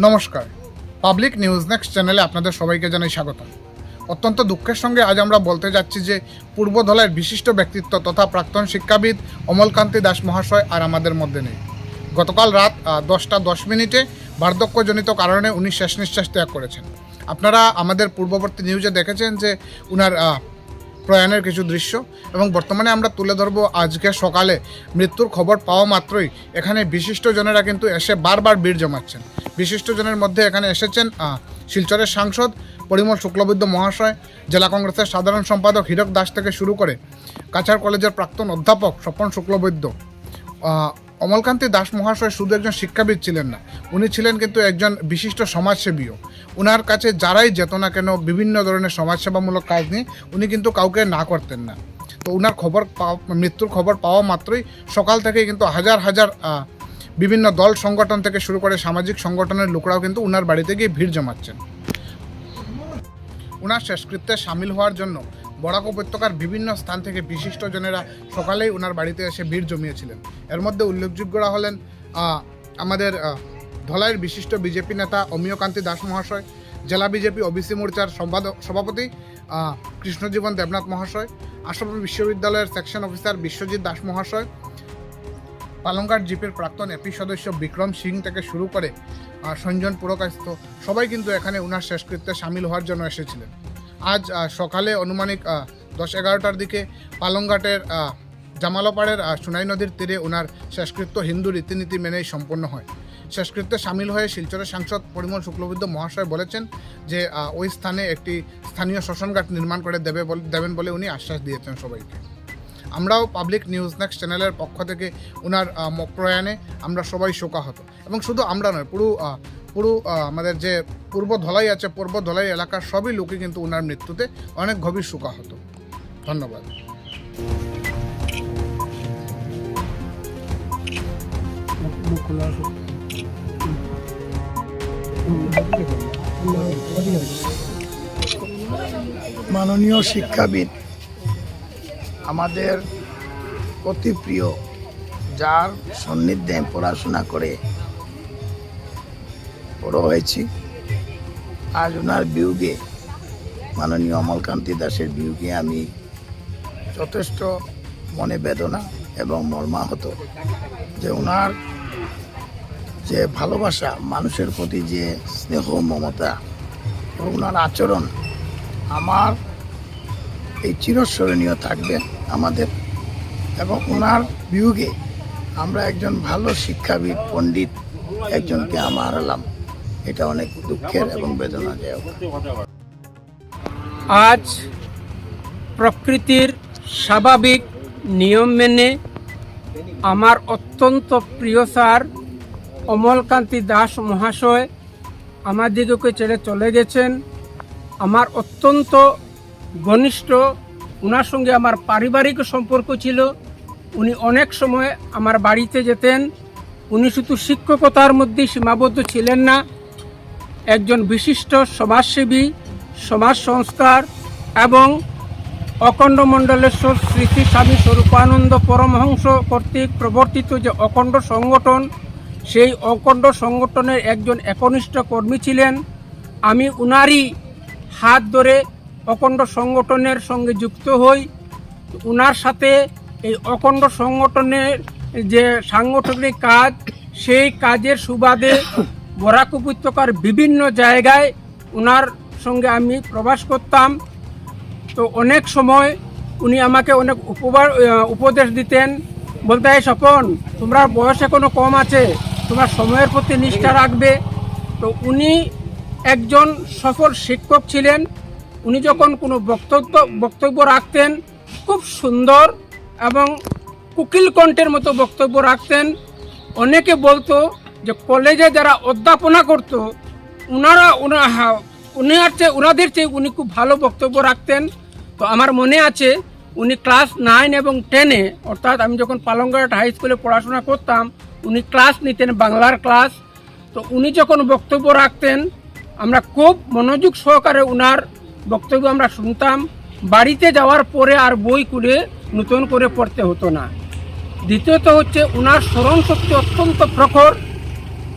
নমস্কার। Public news next চ্যানেলে আপনাদের সবাইকে জানাই স্বাগত। অত্যন্ত দুঃখের সঙ্গে আজ আমরা বলতে যাচ্ছি যে পূর্বধলের বিশিষ্ট ব্যক্তিত্ব তথা প্রাক্তন শিক্ষাবিদ অমলকান্তি দাস মহাশয় আর আমাদের মধ্যে নেই। গতকাল রাত দশটা দশ মিনিটে বার্ধক্যজনিত কারণে উনি শেষ নিঃশ্বাস ত্যাগ করেছেন। আপনারা আমাদের পূর্ববর্তী নিউজে দেখেছেন যে, উনার প্রয়াণের কিছু দৃশ্য এবং বর্তমানে আমরা তুলে ধরবো আজকে সকালে মৃত্যুর খবর পাওয়া মাত্রই। এখানে বিশিষ্টজনেরা কিন্তু এসে বারবার ভিড় জমাচ্ছেন। বিশিষ্টজনের মধ্যে এখানে এসেছেন শিলচরের সাংসদ পরিমল শুক্লবৈদ্য মহাশয়, জেলা কংগ্রেসের সাধারণ সম্পাদক হীরক দাস থেকে শুরু করে কাছাড় কলেজের প্রাক্তন অধ্যাপক স্বপন শুক্লবৈদ্য। অমলকান্তি দাস মহাশয় শুধু একজন শিক্ষাবিদ ছিলেন না, উনি ছিলেন কিন্তু একজন বিশিষ্ট সমাজসেবীও। উনার কাছে যারাই যেত না কেন, বিভিন্ন ধরনের সমাজসেবামূলক কাজ নিয়ে উনি কিন্তু কাউকে না করতেন না। তো উনার খবর পাওয়া, মৃত্যুর খবর পাওয়া মাত্রই সকাল থেকেই কিন্তু হাজার হাজার বিভিন্ন দল সংগঠন থেকে শুরু করে সামাজিক সংগঠনের লোকরাও কিন্তু উনার বাড়িতে গিয়ে ভিড় জমাচ্ছেন। ওনার শেষকৃত্যে সামিল হওয়ার জন্য বরাক উপত্যকার বিভিন্ন স্থান থেকে বিশিষ্টজনেরা সকালেই ওনার বাড়িতে এসে ভিড় জমিয়েছিলেন। এর মধ্যে উল্লেখযোগ্যরা হলেন আমাদের ধলাইয়ের বিশিষ্ট বিজেপি নেতা অমিয়কান্তি দাস মহাশয় জেলা বিজেপি ওবিসি মোর্চার সম্পাদক সভাপতি কৃষ্ণজীবন দেবনাথ মহাশয়, আসাম বিশ্ববিদ্যালয়ের সেকশন অফিসার বিশ্বজিৎ দাস মহাশয় পালংঘাট জিপের প্রাক্তন এপি সদস্য বিক্রম সিং থেকে শুরু করে সঞ্জন পুরকাস্ত সবাই কিন্তু এখানে ওনার শেষকৃত্যে সামিল হওয়ার জন্য এসেছিলেন। আজ সকালে অনুমানিক দশ এগারোটার দিকে পালংঘাটের জামালপাড়ের সুনাই নদীর তীরে ওনার শেষকৃত্য হিন্দু রীতিনীতি মেনেই সম্পন্ন হয়। শেষকৃত্যে সামিল হয়ে শিলচরের সাংসদ পরিমল শুক্লবুদ্ধ মহাশয় বলেছেন যে ওই স্থানে একটি স্থানীয় শ্মশানঘাট নির্মাণ করে দেবে দেবেন বলে উনি আশ্বাস দিয়েছেন সবাইকে। আমরাও পাবলিক নিউজ নেক্সট চ্যানেলের পক্ষ থেকে ওনার প্রয়াণে আমরা সবাই শোকাহত। এবং শুধু আমরা নয়, পুরো পুরো আমাদের যে পূর্ব ধলাই আছে, পূর্ব ধলাই এলাকার সবই লোকই কিন্তু ওনার মৃত্যুতে অনেক গভীর শোকাহত। ধন্যবাদ। মাননীয় শিক্ষাবিদ, আমাদের অতি প্রিয়, যার সান্নিধ্যে পড়াশোনা করে বড় হয়েছি। আজ ওনার বিয়োগে, মাননীয় অমলকান্তি দাসের বিয়োগে আমি যথেষ্ট মনে বেদনা এবং মর্মাহত যে ওনার যে ভালোবাসা, মানুষের প্রতি যে স্নেহ, মমতা ওনার আচরণ আমার এই চিরস্মরণীয় থাকবে আমাদের এবং ওনার বিয়োগে আমরা একজন ভালো শিক্ষাবিদ, পণ্ডিত, একজনকে আমরা হারালাম। এটা অনেক দুঃখের এবং বেদনাদায়ক। আজ প্রকৃতির স্বাভাবিক নিয়ম মেনে আমার অত্যন্ত প্রিয় স্যার অমলকান্তি দাস মহাশয় আমাদিগকে ছেড়ে চলে গেছেন। আমার অত্যন্ত ঘনিষ্ঠ ওনার সঙ্গে আমার পারিবারিক সম্পর্ক ছিল। উনি অনেক সময় আমার বাড়িতে যেতেন। উনি শুধু শিক্ষকতার মধ্যেই সীমাবদ্ধ ছিলেন না একজন বিশিষ্ট সমাজসেবী, সমাজ সংস্কার এবং অখণ্ড মণ্ডলেশ্বর স্মৃতি স্বামী স্বরূপানন্দ পরমহংস কর্তৃক প্রবর্তিত যে অখণ্ড সংগঠন, সেই অখণ্ড সংগঠনের একজন একনিষ্ঠ কর্মী ছিলেন। আমি উনারই হাত ধরে অখণ্ড সংগঠনের সঙ্গে যুক্ত হই। উনার সাথে এই অখণ্ড সংগঠনের যে সাংগঠনিক কাজ, সেই কাজের সুবাদে বরাক উপত্যকার বিভিন্ন জায়গায় ওনার সঙ্গে আমি প্রবাস করতাম। তো অনেক সময় উনি আমাকে অনেক উপবার উপদেশ দিতেন। বলতে, এই স্বপন, তোমরা বয়স এখনও কম আছে, তোমার সময়ের প্রতি নিষ্ঠা রাখবে। তো উনি একজন সফল শিক্ষক ছিলেন। উনি যখন কোনো বক্তব্য বক্তব্য রাখতেন, খুব সুন্দর এবং কুকিল কণ্ঠের মতো বক্তব্য রাখতেন। অনেকে বলতো যে কলেজে যারা অধ্যাপনা করতো ওনারা উনার চেয়ে উনাদের চেয়ে উনি খুব ভালো বক্তব্য রাখতেন। তো আমার মনে আছে, উনি ক্লাস নাইন এবং টেনে, অর্থাৎ আমি যখন পালংঘাট হাই স্কুলে পড়াশোনা করতাম, উনি ক্লাস নিতেন বাংলার ক্লাস। তো উনি যখন বক্তব্য রাখতেন, আমরা খুব মনোযোগ সহকারে উনার বক্তব্য আমরা শুনতাম। বাড়িতে যাওয়ার পরে আর বই খুলে নতুন করে পড়তে হতো না। দ্বিতীয়ত হচ্ছে, উনার স্মরণ শক্তি অত্যন্ত প্রখর।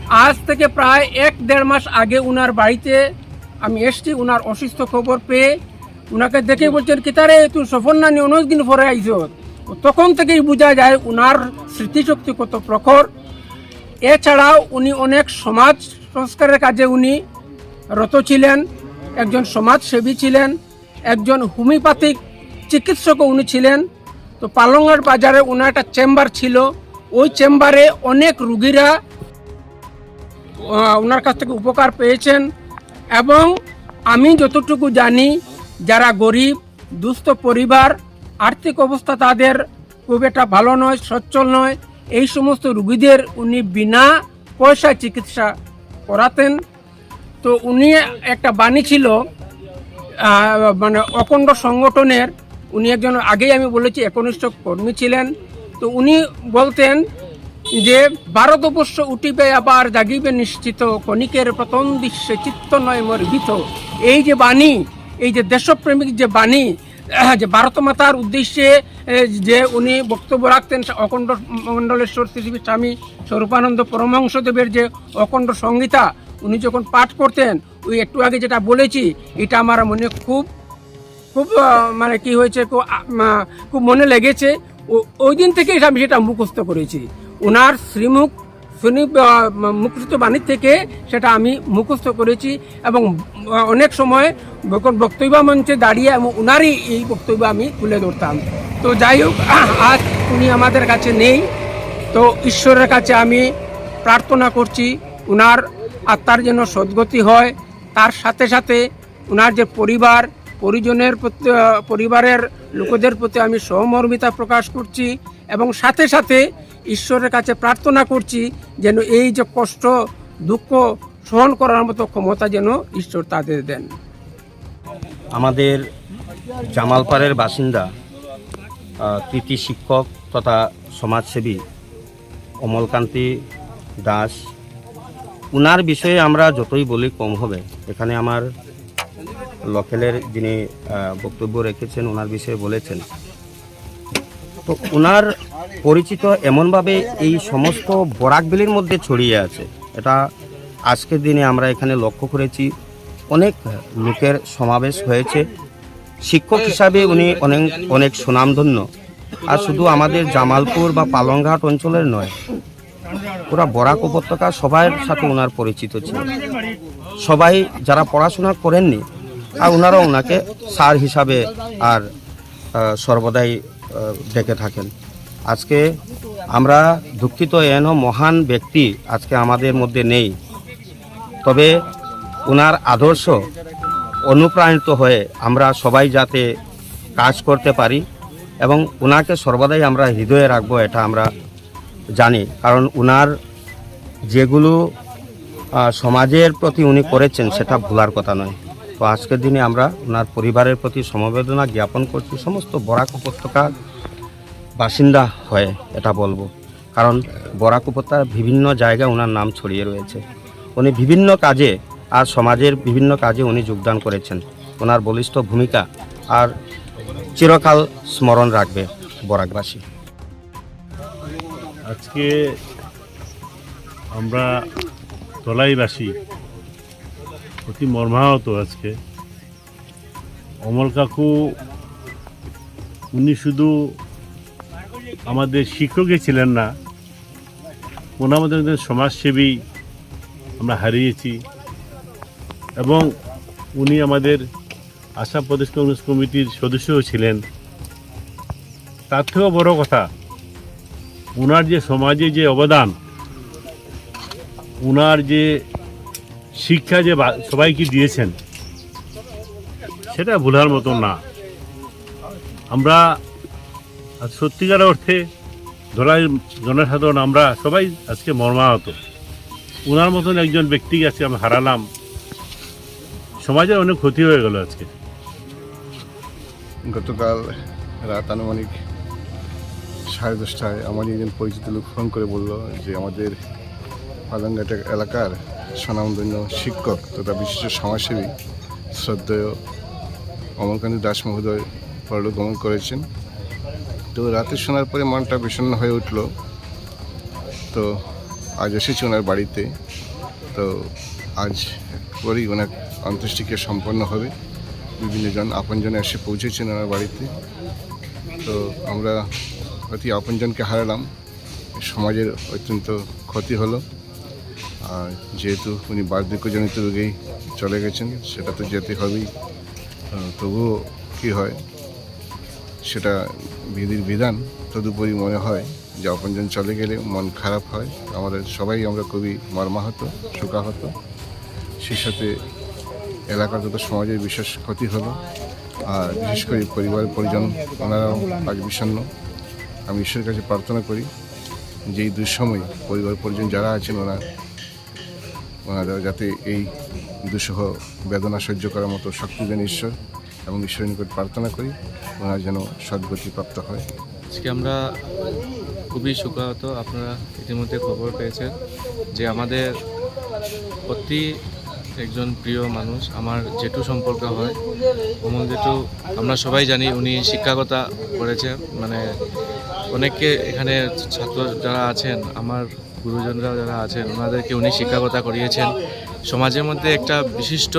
আজ থেকে প্রায় এক দেড় মাস আগে উনার বাড়িতে আমি এসছি, উনার অসুস্থ খবর পেয়ে। উনাকে দেখে বলছেন, কি তারে, তুই সফর না নিয়ে অনেক দিন পরে আইস তখন থেকেই বোঝা যায় উনার স্মৃতিশক্তি কত প্রখর। এছাড়াও উনি অনেক সমাজ সংস্কারের কাজে উনি রত ছিলেন, একজন সমাজসেবী ছিলেন, একজন হোমিওপ্যাথিক চিকিৎসকও উনি ছিলেন। তো পালংঘাট বাজারে ওনার একটা চেম্বার ছিল। ওই চেম্বারে অনেক রুগীরা ওনার কাছ থেকে উপকার পেয়েছেন এবং আমি যতটুকু জানি, যারা গরিব, দুস্থ পরিবার, আর্থিক অবস্থা তাদের খুব একটা ভালো নয়, সচ্ছল নয়। এই সমস্ত রুগীদের উনি বিনা পয়সায় চিকিৎসা করাতেন। তো উনি একটা বাণী ছিল মানে অখণ্ড সংগঠনের। উনি একজন আগেই আমি বলেছি একনিষ্ঠ কর্মী ছিলেন। তো উনি বলতেন যে ভারতবর্ষ উঠিবে, আবার জাগিবে নিশ্চিত, কণিকের প্রথম দৃশ্যে চিত্ত নয় মোর ভীত এই যে বাণী, এই যে দেশপ্রেমিক যে বাণী যে ভারত মাতার উদ্দেশ্যে যে উনি বক্তব্য রাখতেন অখণ্ড মণ্ডলেশ্বর শ্রী স্বামী স্বরূপানন্দ পরমহংসদেবের যে অখণ্ড সংহিতা, উনি যখন পাঠ করতেন, ওই একটু আগে যেটা বলেছি, এটা আমার মনে খুব খুব মানে কি হয়েছে, খুব মনে লেগেছে। ওই দিন থেকে আমি সেটা মুখস্থ করেছি। ওনার শ্রীমুখ শুনি মুখস্থ বাণী থেকে সেটা আমি মুখস্থ করেছি এবং অনেক সময় বক্তব্য মঞ্চে দাঁড়িয়ে এবং ওনারই এই বক্তব্য আমি তুলে ধরতাম। তো যাই হোক আজ উনি আমাদের কাছে নেই। তো ঈশ্বরের কাছে আমি প্রার্থনা করছি, উনার আত্মার যেন সদ্গতি হয়, তার সাথে সাথে উনার যে পরিবার, পরিজনের প্রতি পরিবারের লোকেদের প্রতি আমি সহমর্মিতা প্রকাশ করছি এবং সাথে সাথে ঈশ্বরের কাছে প্রার্থনা করছি যেন এই যে কষ্ট, দুঃখ সহন করার মতো ক্ষমতা যেন ঈশ্বর তাদের দেন। আমাদের জামালপাড়ের বাসিন্দা কৃতি শিক্ষক তথা সমাজসেবী অমলকান্তি দাস, উনার বিষয়ে আমরা যতই বলি কম হবে। এখানে আমার লোকেলের যিনি বক্তব্য রেখেছেন ওনার বিষয়ে বলেছেন। তো ওনার পরিচিত এমনভাবে এই সমস্ত বরাকবিলির মধ্যে ছড়িয়ে আছে। এটা আজকের দিনে আমরা এখানে লক্ষ্য করেছি। অনেক লোকের সমাবেশ হয়েছে। শিক্ষক হিসাবে উনি অনেক অনেক সুনামধন্য। আর শুধু আমাদের জামালপুর বা পালংঘাট অঞ্চলের নয়, পুরা বরাক উপত্যকা সবার সাথে ওনার পরিচিত ছিল। সবাই যারা পড়াশোনা করেননি, আর ওনারা ওনাকে স্যার হিসাবে আর সর্বদাই ডেকে থাকেন। আজকে আমরা দুঃখিত এন মহান ব্যক্তি আজকে আমাদের মধ্যে নেই। তবে ওনার আদর্শ অনুপ্রাণিত হয়ে আমরা সবাই যাতে কাজ করতে পারি এবং ওনাকে সর্বদাই আমরা হৃদয়ে রাখব, এটা আমরা জানি। কারণ ওনার যেগুলো সমাজের প্রতি উনি করেছেন, সেটা ভোলার কথা নয়। তো আজকের দিনে আমরা ওনার পরিবারের প্রতি সমবেদনা জ্ঞাপন করছি, সমস্ত বরাক উপত্যকার বাসিন্দা হয়ে এটা বলব। কারণ বরাক উপত্যকার বিভিন্ন জায়গায় ওনার নাম ছড়িয়ে রয়েছে। উনি বিভিন্ন কাজে আর সমাজের বিভিন্ন কাজে উনি যোগদান করেছেন। ওনার বলিষ্ঠ ভূমিকা আর চিরকাল স্মরণ রাখবে বরাকবাসী। আজকে আমরা তলাইবাসী অতি মর্মাহত আজকে। অমল কাকু, উনি শুধু আমাদের শিক্ষকই ছিলেন না উনি আমাদের একজন সমাজসেবী আমরা হারিয়েছি এবং উনি আমাদের আসাম প্রদেশ কংগ্রেস কমিটির সদস্যও ছিলেন। তার থেকেও বড় কথা ওনার যে সমাজে যে অবদান ওনার যে শিক্ষা যে সবাইকে দিয়েছেন, সেটা ভোলার মতো না। আমরা সত্যিকার অর্থে ধরাই জনসাধারণ, আমরা সবাই আজকে মর্মাহত। ওনার মতন একজন ব্যক্তিকে আজকে আমরা হারালাম। সমাজের অনেক ক্ষতি হয়ে গেল আজকে। গতকাল রাত আনুমানিক সাড়ে দশটায় আমার একজন পরিচিত লোক ফোন করে বলল যে আমাদের পালংঘাট এলাকার স্বনামধন্য শিক্ষক তথা বিশিষ্ট সমাজসেবী শ্রদ্ধেয় অমরকান্তি দাস মহোদয় পরলোক গমন করেছেন। তো রাতে শোনার পরে মনটা বিষণ্ণ হয়ে উঠল। তো আজ এসেছি ওনার বাড়িতে। তো আজ করেই ওনার অন্ত্যেষ্টিক্রিয়া সম্পন্ন হবে। বিভিন্ন জন আপনজন এসে পৌঁছেছেন ওনার বাড়িতে। তো আমরা অতি আপনজনকে হারালাম। সমাজের অত্যন্ত ক্ষতি হলো। আর যেহেতু উনি বার্ধক্যজনিত রোগেই চলে গেছেন, সেটা তো যেতে হবেই। তবুও কী হয়, সেটা বিধির বিধান, তদুপরি মনে হয় যে অপনজন চলে গেলে মন খারাপ হয়। আমাদের সবাই আমরা খুবই মর্মাহত, শোকাহত। সেই সাথে এলাকার যত সমাজের বিশেষ ক্ষতি হলো, আর বিশেষ করে পরিবার, পরিজন, ওনারাও আজ বিষণ্ণ। আমি ঈশ্বরের কাছে প্রার্থনা করি যে এই দুঃসময় পরিবার, পরিজন যারা আছেন, ওনার ওনারা যাতে এই দুঃসহ বেদনা সহ্য করার মতো শক্তি দেন ঈশ্বর এবং ঈশ্বরের নিকট প্রার্থনা করি, ওনার যেন সদ্গতি প্রাপ্ত হয়। আজকে আমরা খুবই শোকাহত আপনারা ইতিমধ্যে খবর পেয়েছেন যে আমাদের অতি একজন প্রিয় মানুষ, আমার জেঠু সম্পর্ক হয়। অমল জেঠু, আমরা সবাই জানি উনি শিক্ষকতা করেছে মানে অনেককে এখানে ছাত্র যারা আছেন, আমার গুরুজনরা যারা আছেন, ওনাদেরকে উনি শিক্ষকতা করিয়েছেন। সমাজের মধ্যে একটা বিশিষ্ট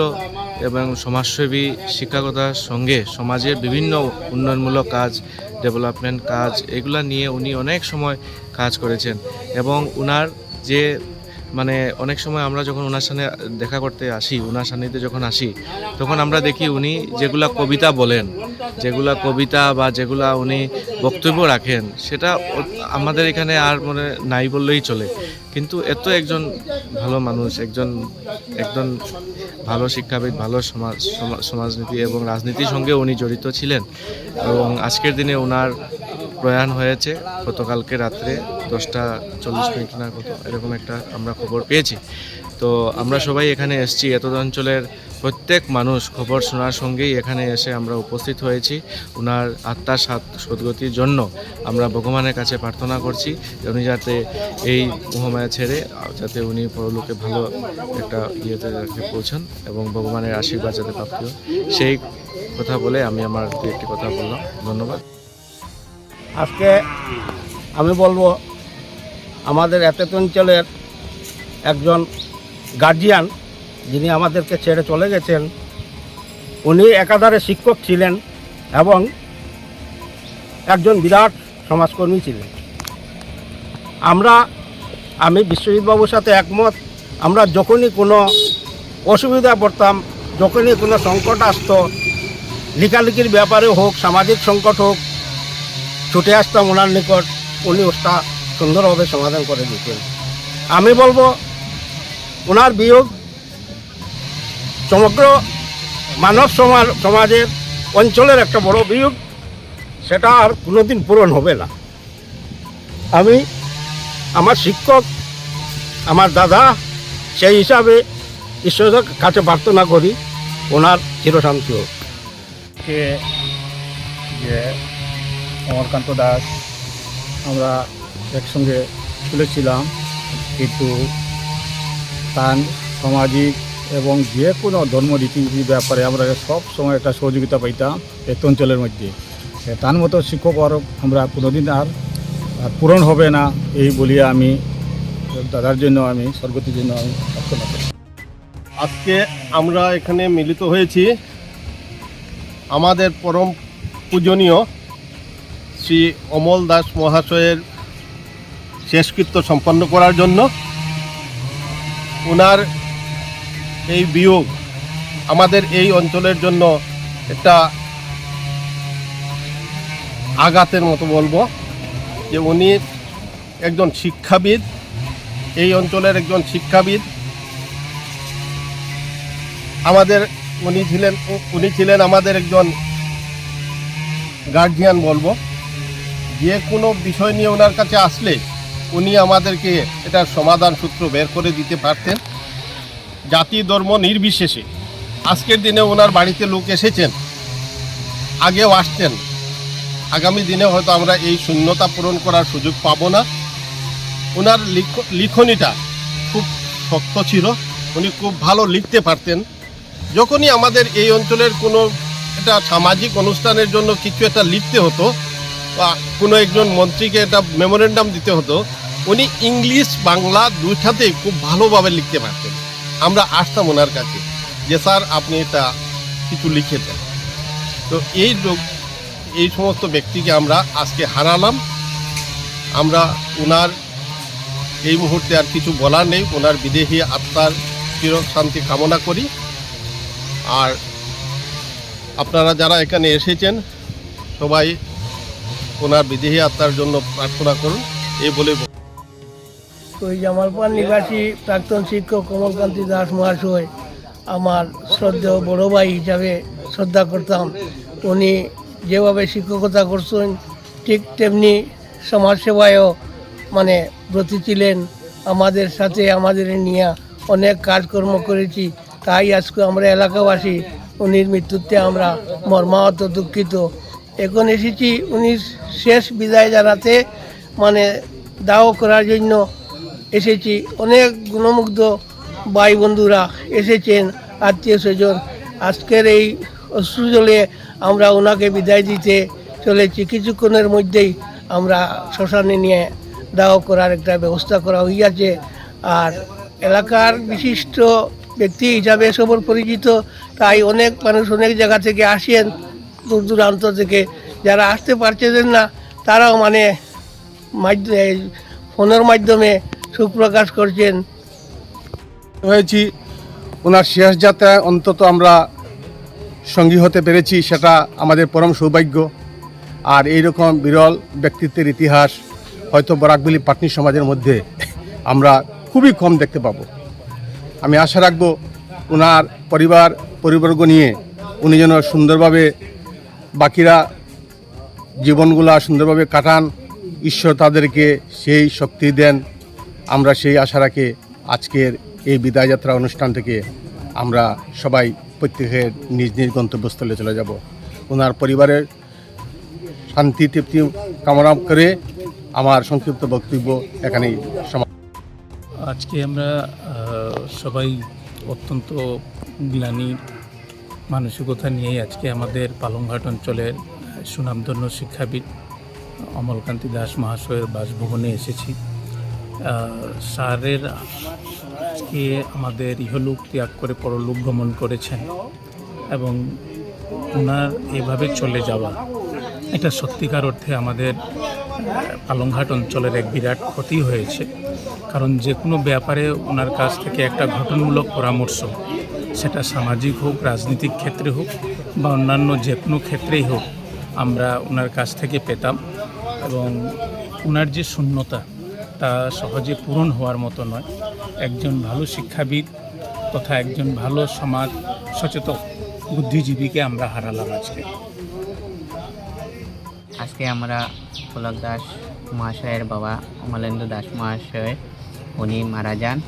এবং সমাজসেবী শিক্ষকতার সঙ্গে সমাজের বিভিন্ন উন্নয়নমূলক কাজ, ডেভেলপমেন্ট কাজ, এগুলা নিয়ে উনি অনেক সময় কাজ করেছেন। এবং উনার যে মানে অনেক সময় আমরা যখন ওনার সামনে দেখা করতে আসি ওনার সান্নিধ্যে যখন আসি, তখন আমরা দেখি উনি যেগুলা কবিতা বলেন, যেগুলা কবিতা বা যেগুলা উনি বক্তব্য রাখেন, সেটা আমাদের এখানে আর মনে নাই বললেই চলে। কিন্তু এত একজন ভালো মানুষ, একজন একজন ভালো শিক্ষাবিদ, ভালো সমাজ সমাজনীতি এবং রাজনীতির সঙ্গে উনি জড়িত ছিলেন এবং আজকের দিনে ওনার প্রয়াণ হয়েছে গতকালকে রাত্রে দশটা চল্লিশ মিনিট না কত এরকম একটা আমরা খবর পেয়েছি। তো আমরা সবাই এখানে এসেছি। এত অঞ্চলের প্রত্যেক মানুষ খবর শোনার সঙ্গেই এখানে এসে আমরা উপস্থিত হয়েছি। ওনার আত্মার সদ্গতির জন্য আমরা ভগবানের কাছে প্রার্থনা করছি উনি যাতে এই মহামায়া ছেড়ে যাতে উনি পরলোকে ভালো একটা ইয়েতে যাতে পৌঁছান এবং ভগবানের আশীর্বাদ যাতে প্রাপ্তি সেই কথা বলে আমি আমার একটি কথা বললাম। ধন্যবাদ। আজকে আমি বলব, আমাদের এতেত অঞ্চলের একজন গার্জিয়ান যিনি আমাদেরকে ছেড়ে চলে গেছেন, উনি একাধারে শিক্ষক ছিলেন এবং একজন বিরাট সমাজকর্মী ছিলেন। আমরা, আমি বিশ্বজিৎ বাবুর সাথে একমত, আমরা যখনই কোনো অসুবিধা পড়তাম, যখনই কোনো সংকট আসতো, লিখালিখির ব্যাপারে হোক, সামাজিক সংকট হোক ছুটে আসতাম ওনার নিকট, উনি ওটা সুন্দরভাবে সমাধান করে দিতেন। আমি বলব, ওনার বিয়োগ সমগ্র মানব সমাজ সমাজের অঞ্চলের একটা বড় বিয়োগ, সেটা আর কোনোদিন পূরণ হবে না। আমি আমার শিক্ষক, আমার দাদা, সেই হিসাবে ঈশ্বরের কাছে প্রার্থনা করি, ওনার চিরশান্তি হোক। যে অমরকান্ত দাস, আমরা একসঙ্গে তুলেছিলাম কিন্তু তার সামাজিক এবং যে কোনো ধর্ম রীতিনীতির ব্যাপারে আমরা সব সময় একটা সহযোগিতা পাইতাম এই অঞ্চলের মধ্যে। তার মতো শিক্ষক আর আমরা কোনোদিন আর আর পূরণ হবে না এই বলিয়ে আমি দাদার জন্য আমি, স্বর্গতির জন্য আমি আজকে আমরা এখানে মিলিত হয়েছি। আমাদের পরম পূজনীয় শ্রী অমল দাস মহাশয়ের শেষকৃত্য সম্পন্ন করার জন্য ওনার এই বিয়োগ আমাদের এই অঞ্চলের জন্য একটা আঘাতের মতো বলব যে উনি একজন শিক্ষাবিদ, এই অঞ্চলের একজন শিক্ষাবিদ। আমাদের উনি ছিলেন উনি ছিলেন আমাদের একজন গার্জিয়ান বলব। যে কোনো বিষয় নিয়ে ওনার কাছে আসলে উনি আমাদেরকে এটার সমাধান সূত্র বের করে দিতে পারতেন। জাতি ধর্ম নির্বিশেষে। আজকের দিনে ওনার বাড়িতে লোক এসেছেন, আগেও আসতেন। আগামী দিনে হয়তো আমরা এই শূন্যতা পূরণ করার সুযোগ পাবো না। ওনার লিখ- লিখনিটা খুব শক্ত ছিল, উনি খুব ভালো লিখতে পারতেন। যখনই আমাদের এই অঞ্চলের কোনো একটা সামাজিক অনুষ্ঠানের জন্য কিছু একটা লিখতে হতো কোনো একজন মন্ত্রীকে একটা মেমোরেন্ডাম দিতে হতো, উনি ইংলিশ, বাংলা দুইটাতেই খুব ভালোভাবে লিখতে পারতেন। আমরা আসতাম ওনার কাছে, যে স্যার আপনি এটা কিছু লিখে দেন। তো এই লোক, এই সমস্ত ব্যক্তিকে আমরা আজকে হারালাম। আমরা ওনার এই মুহূর্তে আর কিছু বলার নেই। ওনার বিদেহী আত্মার চির শান্তি কামনা করি। আর আপনারা যারা এখানে এসেছেন, সবাই ওনার বিদেহী আত্মার জন্য প্রার্থনা করুন, এই বলে ওই জামালপাড় নিবাসী প্রাক্তন শিক্ষক কমলকান্তি দাস মহাশয়, আমার শ্রদ্ধেয় বড় ভাই হিসাবে শ্রদ্ধা করতাম। উনি যেভাবে শিক্ষকতা করছেন, ঠিক তেমনি সমাজসেবায়ও মানে ব্রতী ছিলেন। আমাদের সাথে আমাদের নিয়ে অনেক কাজকর্ম করেছি। তাই আজকে আমরা এলাকাবাসী, উনির মৃত্যুতে আমরা মর্মাহত দুঃখিত। এখন এসেছি, উনি শেষ বিদায় জানাতে মানে দাও করার জন্য এসেছি। অনেক গুণমুগ্ধ ভাই বন্ধুরা এসেছেন, আত্মীয় স্বজন। আজকের এই অশ্রুজলে আমরা ওনাকে বিদায় দিতে চলেছি। কিছুক্ষণের মধ্যেই আমরা শ্মশানে নিয়ে দাহ করার একটা ব্যবস্থা করা হইয়াছে। আর এলাকার বিশিষ্ট ব্যক্তি হিসাবে সবর পরিচিত, তাই অনেক মানুষ অনেক জায়গা থেকে আসেন। দূর দূরান্ত থেকে যারা আসতে পারছেন না, তারাও মানে ফোনের মাধ্যমে সুপ্রকাশ করছেন। হয়েছি ওনার শেষ যাত্রায় অন্তত আমরা সঙ্গী হতে পেরেছি, সেটা আমাদের পরম সৌভাগ্য। আর এই রকম বিরল ব্যক্তিত্বের ইতিহাস হয়তো বরাকবলি পাটনি সমাজের মধ্যে আমরা খুবই কম দেখতে পাবো। আমি আশা রাখব, ওনার পরিবার, পরিবর্গ নিয়ে উনি যেন সুন্দরভাবে বাকিরা জীবনগুলা সুন্দরভাবে কাটান। ঈশ্বর তাদেরকে সেই শক্তি দেন। আমরা সেই আশা রাখে আজকের এই বিদায় যাত্রা অনুষ্ঠান থেকে আমরা সবাই প্রত্যেকের নিজ নিজ গন্তব্যস্থলে চলে যাব। ওনার পরিবারের শান্তি, তৃপ্তি কামনা করে আমার সংক্ষিপ্ত বক্তব্য এখানেই সমাপ্ত। আজকে আমরা সবাই অত্যন্ত গ্লানি মানসিকতা নিয়েই আজকে আমাদের পালংঘাট অঞ্চলের সুনামধন্য শিক্ষাবিদ অমলকান্তি দাস মহাশয়ের বাসভবনে এসেছি। স্যারের আজকে আমাদের ইহলোক ত্যাগ করে, পরলোক গমন করেছেন এবং ওনার এভাবে চলে যাওয়া এটা সত্যিকার অর্থে আমাদের পালংঘাট অঞ্চলের এক বিরাট ক্ষতি হয়েছে। কারণ যে কোনো ব্যাপারে ওনার কাছ থেকে একটা গঠনমূলক পরামর্শ সেটা সামাজিক হোক, রাজনৈতিক ক্ষেত্রে হোক বা অন্যান্য যে কোনো ক্ষেত্রেই হোক, আমরা ওনার কাছ থেকে পেতাম এবং ওনার যে শূন্যতা, তা সহজে পূরণ হওয়ার মতো নয়। একজন ভালো শিক্ষাবিদ তথা একজন ভালো সমাজ সচেতন বুদ্ধিজীবীকে আমরা হারালাম আজকে। আজকে আমরা পুলক দাস মহাশয়ের বাবা অমলেন্দু দাস মহাশয়, উনি মারা যান।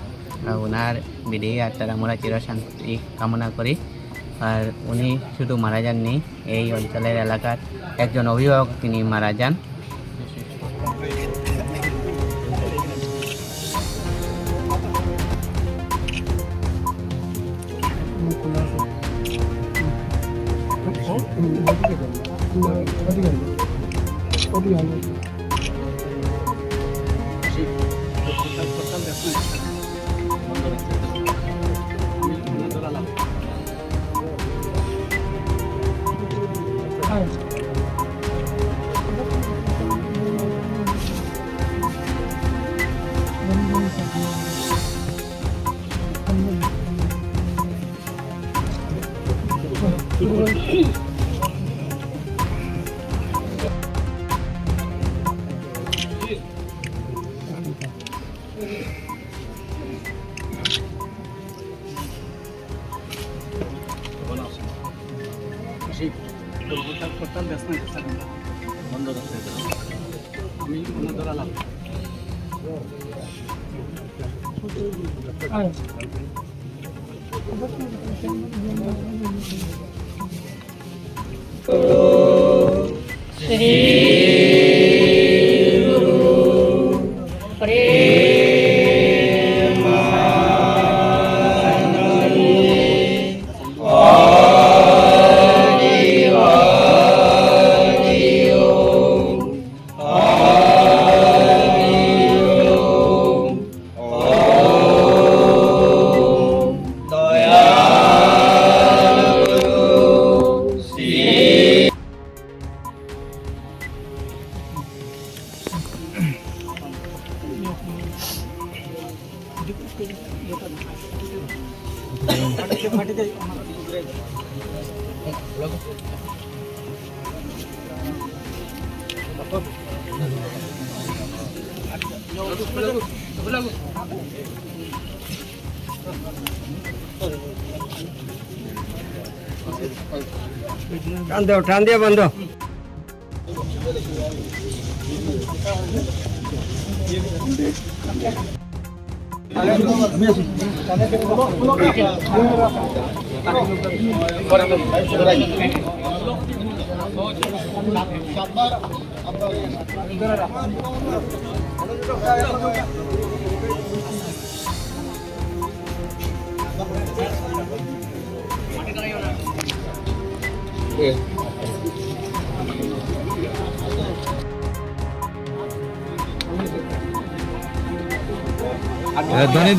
ওনার বিদেহী আত্মার আমরা চিরশান্তি কামনা করি। আর উনি শুধু মারা যাননি, এই অঞ্চলের এলাকার একজন অভিভাবক তিনি মারা যান। What do টান দেও টান দিয়ে বন্ধ। ধ্বনি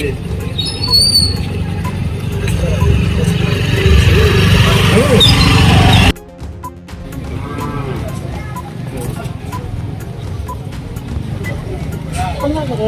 দাও না আবার